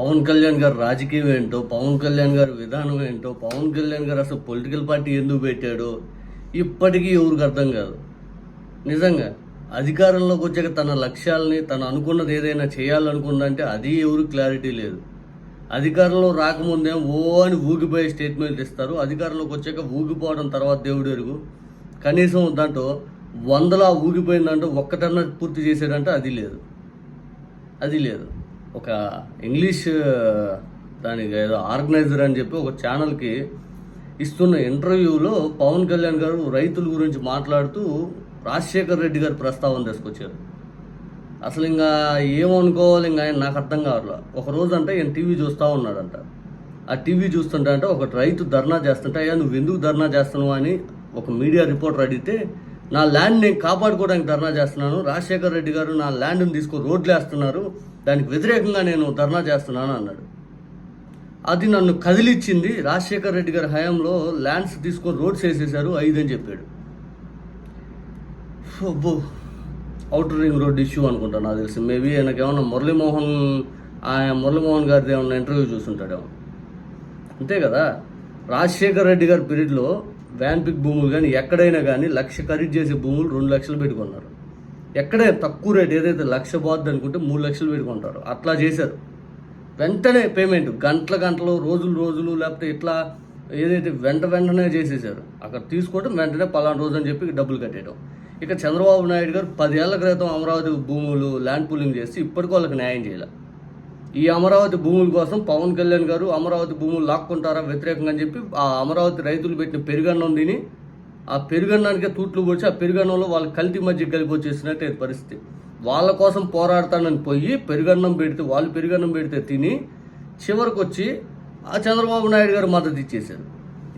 పవన్ కళ్యాణ్ గారు రాజకీయం ఏంటో పవన్ కళ్యాణ్ గారి విధానం ఏంటో పవన్ కళ్యాణ్ గారు అసలు పొలిటికల్ పార్టీ ఎందుకు పెట్టాడో ఇప్పటికీ ఎవరికి అర్థం కాదు. నిజంగా అధికారంలోకి వచ్చాక తన లక్ష్యాలని తను అనుకున్నది ఏదైనా చేయాలనుకుందంటే అది ఎవరు క్లారిటీ లేదు. అధికారంలో రాకముందే ఓ అని ఊగిపోయే స్టేట్మెంట్ ఇస్తారు. అధికారంలోకి వచ్చాక ఊగిపోవడం తర్వాత దేవుడు ఎరుగు. కనీసం దాంట్లో వందలా ఊగిపోయిందంటూ ఒక్కటన్నా పూర్తి చేశాడంటే అది లేదు. అది లేదు. ఒక ఇంగ్లీష్ దానికి ఏదో ఆర్గనైజర్ అని చెప్పి ఒక ఛానల్కి ఇస్తున్న ఇంటర్వ్యూలో పవన్ కళ్యాణ్ గారు రైతుల గురించి మాట్లాడుతూ రాజశేఖర్ రెడ్డి గారు ప్రస్తావన తీసుకొచ్చారు. అసలు ఇంకా ఏమనుకోవాలి ఇంకా ఆయన నాకు అర్థం కావట్లా. ఒక రోజు అంటే ఈయన టీవీ చూస్తూ ఉన్నాడంట. ఆ టీవీ చూస్తుంటే అంటే ఒక రైతు ధర్నా చేస్తుంటే అయ్యా నువ్వు ఎందుకు ధర్నా చేస్తున్నావు? అని ఒక మీడియా రిపోర్టర్ అడిగితే నా ల్యాండ్ నేను కాపాడుకోవడానికి ధర్నా చేస్తున్నాను. రాజశేఖర్ రెడ్డి గారు నా ల్యాండ్ని తీసుకొని రోడ్లు వేస్తున్నారు దానికి వ్యతిరేకంగా నేను ధర్నా చేస్తున్నాను అన్నాడు. అది నన్ను కదిలిచ్చింది రాజశేఖర్ రెడ్డి గారి హయాంలో ల్యాండ్స్ తీసుకొని రోడ్స్ వేసేసారు ఐదు అని చెప్పాడు. అబ్బో అవుటర్ రింగ్ రోడ్ ఇష్యూ అనుకుంటా నాకు తెలిసి. మేబీ ఆయనకి ఏమన్నా మురళీమోహన్ ఆయన మురళీమోహన్ గారిది ఏమన్నా ఇంటర్వ్యూ చూస్తుంటాడేమో అంతే కదా? రాజశేఖర్ రెడ్డి గారి పీరియడ్లో వ్యాన్ పిక్ భూములు కానీ ఎక్కడైనా కానీ లక్ష ఖరీదు చేసే భూములు రెండు లక్షలు పెట్టుకున్నారు. ఎక్కడే తక్కువ రేట్ ఏదైతే లక్ష పోద్ది అనుకుంటే మూడు లక్షలు పెట్టుకుంటారు అట్లా చేశారు. వెంటనే పేమెంట్ గంటల గంటలు రోజులు రోజులు లేకపోతే ఇట్లా ఏదైతే వెంట వెంటనే చేసేసారు అక్కడ తీసుకోవడం వెంటనే పలానా రోజు అని చెప్పి డబ్బులు కట్టేయడం ఇక చంద్రబాబు నాయుడు గారు పదేళ్ళ క్రితం అమరావతి భూములు ల్యాండ్ పూలింగ్ చేసి ఇప్పటికీ వాళ్ళకి న్యాయం చేయాలి. ఈ అమరావతి భూముల కోసం పవన్ కళ్యాణ్ గారు అమరావతి భూములు లాక్కుంటారా వ్యతిరేకంగా అని చెప్పి ఆ అమరావతి రైతులు పెట్టిన పెరుగన్నం తిని ఆ పెరుగన్నానికే తూట్లు పొడిచి ఆ పెరుగన్నంలో వాళ్ళ కల్తీ మధ్య కలిపి వచ్చేసినట్టే పరిస్థితి. వాళ్ళ కోసం పోరాడతానని పోయి పెరుగన్నం పెడితే వాళ్ళు పెరుగన్నం పెడితే తిని చివరికి వచ్చి ఆ చంద్రబాబు నాయుడు గారు మద్దతు ఇచ్చేశారు.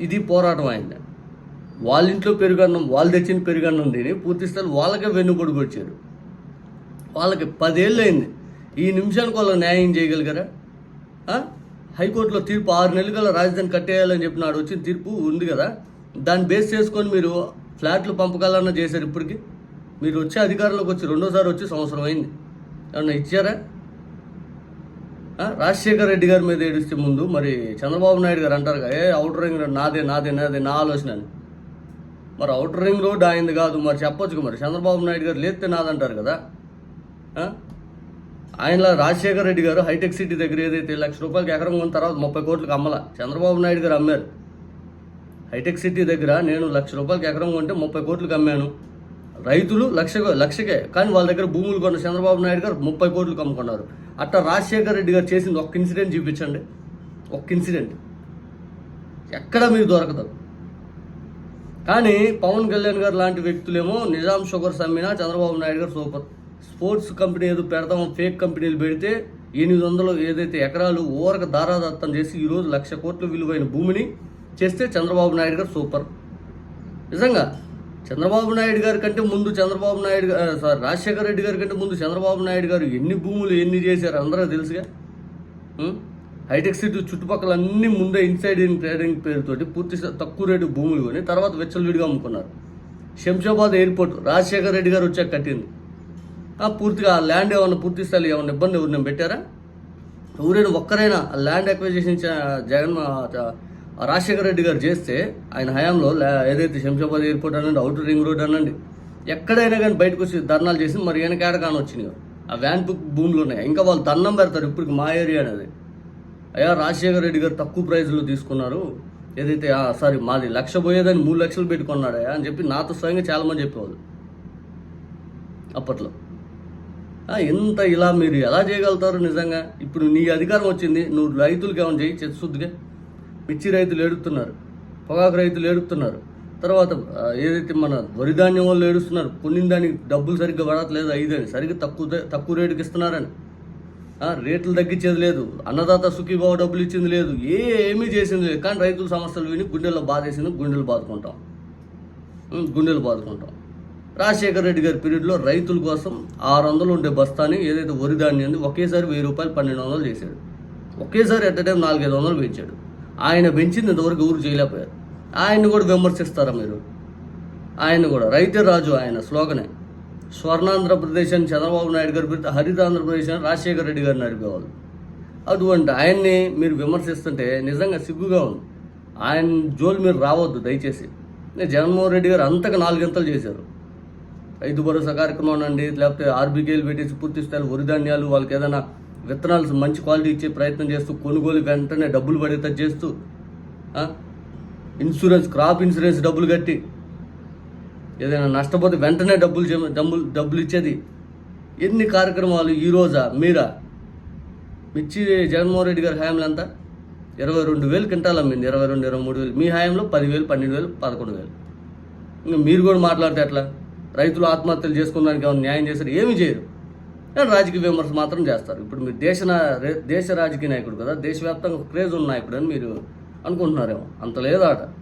ఇది పోరాటం అయింది. వాళ్ళ ఇంట్లో పెరుగన్నం వాళ్ళు తెచ్చిన పెరుగన్నం తిని పూర్తి స్థాయి వాళ్ళకే వెన్నుపొడుగు వచ్చారు. వాళ్ళకి పదేళ్ళు అయింది ఈ నిమిషానికి వాళ్ళు న్యాయం చేయగలిగారా? హైకోర్టులో తీర్పు ఆరు నెలలు గల రాజధాని కట్టేయాలని చెప్పి వచ్చిన తీర్పు ఉంది కదా? దాన్ని బేస్ చేసుకొని మీరు ఫ్లాట్లు పంపకాలన్నా చేశారు ఇప్పటికి. మీరు వచ్చే అధికారంలోకి వచ్చి రెండోసారి వచ్చి సంవత్సరం అయింది. ఏమన్నా ఇచ్చారా? రాజశేఖర్ రెడ్డి గారి మీద ఏడిస్తే ముందు మరి చంద్రబాబు నాయుడు గారు అంటారు ఏ అవుటర్ రింగ్ రోడ్ నాదే నాదే నాదే నా ఆలోచన అని. మరి అవుటర్ రింగ్ రోడ్ ఆయనది కాదు మరి చెప్పొచ్చు మరి. చంద్రబాబు నాయుడు గారు లేస్తే నాదంటారు కదా. ఆయనలా రాజశేఖర్ రెడ్డి గారు హైటెక్ సిటీ దగ్గర ఏదైతే లక్ష రూపాయలకి ఎకరం కొన్న తర్వాత ముప్పై కోట్లకు అమ్మల. చంద్రబాబు నాయుడు గారు అమ్మారు. హైటెక్ సిటీ దగ్గర నేను లక్ష రూపాయలకి ఎకరం కొంటే ముప్పై కోట్లకు అమ్మాను రైతులు లక్ష లక్షకే. కానీ వాళ్ళ దగ్గర భూములు కొన్న చంద్రబాబు నాయుడు గారు ముప్పై కోట్లు కమ్ముకున్నారు. అట్లా రాజశేఖర్ రెడ్డి గారు చేసింది ఒక్క ఇన్సిడెంట్ చూపించండి. ఒక్క ఇన్సిడెంట్. ఎక్కడ మీరు దొరకదు. కానీ పవన్ కళ్యాణ్ గారు లాంటి వ్యక్తులేమో నిజాం షుగర్స్ అమ్మినా చంద్రబాబు నాయుడు గారు సూపర్. స్పోర్ట్స్ కంపెనీ ఏదో పెడతాం ఫేక్ కంపెనీలు పెడితే ఎనిమిది వందలు ఏదైతే ఎకరాలు ఊరక దారాదత్తం చేసి ఈరోజు లక్ష కోట్ల విలువైన భూమిని చేస్తే చంద్రబాబు నాయుడు గారు సూపర్. నిజంగా చంద్రబాబు నాయుడు గారి కంటే ముందు చంద్రబాబు నాయుడు గారు సారీ రాజశేఖర రెడ్డి గారి కంటే ముందు చంద్రబాబు నాయుడు గారు ఎన్ని భూములు ఎన్ని చేశారు అందరూ తెలుసుగా? హైటెక్ సిటీ చుట్టుపక్కల అన్ని ముందే ఇన్సైడ్ ఇన్ ట్రేడింగ్ పేరుతోటి పూర్తి తక్కువ రేటు భూములు కొని తర్వాత వెచ్చలవిడిగా అమ్ముకున్నారు. శంషాబాద్ ఎయిర్పోర్ట్ రాజశేఖర రెడ్డి గారు వచ్చాక కట్టింది. ఆ పూర్తిగా ఆ ల్యాండ్ ఏమన్నా పూర్తి స్థాయి ఏమన్నా ఇబ్బంది ఎవరిని పెట్టారా? ఎవరైనా ఒక్కరైనా ఆ ల్యాండ్ అక్విజిషన్ జగన్ రాజశేఖర రెడ్డి గారు చేస్తే ఆయన హయాంలో ఏదైతే శంషాబాద్ ఎయిర్పోర్ట్ అనండి అవుటర్ రింగ్ రోడ్ అనండి ఎక్కడైనా కానీ బయటకు వచ్చి ధర్నాలు చేసి మరి వెనకాడ కాని వచ్చినాయి ఆ వ్యాన్ బుక్ భూములు ఉన్నాయి. ఇంకా వాళ్ళు దండం పెడతారు ఇప్పటికి మా ఏరియా అనేది. అయ్యా రాజశేఖర రెడ్డి గారు తక్కువ ప్రైజ్లో తీసుకున్నారు. ఏదైతే సారీ మాది లక్ష పోయేదని మూడు లక్షలు పెట్టుకున్నాడయ్యా అని చెప్పి నాతో స్వయంగా చాలామంది చెప్పేవాళ్ళు అప్పట్లో. ఇంత ఎంత ఇలా మీరు ఎలా చేయగలుగుతారు నిజంగా? ఇప్పుడు నీ అధికారం వచ్చింది నువ్వు రైతులకి ఏమైనా చేయి చిత్తశుద్ధిగా మిర్చి రైతులు ఏడుస్తున్నారు పొగాకు రైతులు ఏడుస్తున్నారు తర్వాత ఏదైతే మన వరి ధాన్యం వాళ్ళు ఏడుస్తున్నారు పుణ్యం దానికి డబ్బులు సరిగ్గా పడట్లేదు ఐదని సరిగ్గా తక్కువ తక్కువ రేటుకి ఇస్తున్నారని. రేట్లు తగ్గించేది లేదు. అన్నదాత సుఖీభావ డబ్బులు ఇచ్చింది లేదు. ఏమీ చేసింది లేదు. కానీ రైతుల సమస్యలు విని గుండెల్లో బాధేసింది గుండెలు బాదుకుంటాం. గుండెలు బాదుకుంటాం. రాజశేఖర రెడ్డి గారి పీరియడ్లో రైతుల కోసం ఆరు వందలు ఉండే బస్తాని ఏదైతే వరి ధాన్యాన్ని ఒకేసారి వెయ్యి రూపాయలు పన్నెండు వందలు చేశాడు. ఒకేసారి ఎట్ టైం నాలుగైదు వందలు పెంచాడు ఆయన పెంచింది ఇంతవరకు ఊరు చేయలేకపోయారు. ఆయన్ని కూడా విమర్శిస్తారా మీరు? ఆయన కూడా. రైతే రాజు ఆయన స్లోగనే. స్వర్ణాంధ్రప్రదేశ్ అని చంద్రబాబు నాయుడు గారి పెడితే హరిత ఆంధ్రప్రదేశ్ అని రాజశేఖర రెడ్డి గారిని నడిపేవాళ్ళు అటువంటి ఆయన్ని మీరు విమర్శిస్తుంటే నిజంగా సిగ్గుగా ఉంది. ఆయన జోలు మీరు రావద్దు దయచేసి. నేను జగన్మోహన్ రెడ్డి గారు అంతకు నాలుగింతలు చేశారు. రైతు భరోసా కార్యక్రమం అండి లేకపోతే ఆర్బీకేలు పెట్టేసి పూర్తి స్థాయిలో వరి ధాన్యాలు వాళ్ళకి ఏదైనా విత్తనాలు మంచి క్వాలిటీ ఇచ్చే ప్రయత్నం చేస్తూ కొనుగోలు వెంటనే డబ్బులు పడేత చేస్తూ ఇన్సూరెన్స్ క్రాప్ ఇన్సూరెన్స్ డబ్బులు కట్టి ఏదైనా నష్టపోతే వెంటనే డబ్బులు డబ్బులు డబ్బులు ఇచ్చేది. ఎన్ని కార్యక్రమాలు ఈ రోజా? మీరా? మిర్చి జగన్మోహన్ రెడ్డి గారి హయాంలో ఎంత? ఇరవై రెండు వేలు క్వింటాల్ అమ్మింది. ఇరవై రెండు ఇరవై మూడు వేలు. మీ హయాంలో పదివేలు పన్నెండు వేలు పదకొండు వేలు. ఇంకా మీరు కూడా మాట్లాడితే అట్లా రైతులు ఆత్మహత్యలు చేసుకున్నానికి ఏమైనా న్యాయం చేశారు? ఏమీ చేయరు. రాజకీయ విమర్శ మాత్రం చేస్తారు. ఇప్పుడు మీరు దేశ నా- రే- దేశ రాజకీయ నాయకుడు కదా దేశవ్యాప్తంగా క్రేజ్ ఉన్న నాయకుడు అని మీరు అనుకుంటున్నారేమో. అంత లేదాట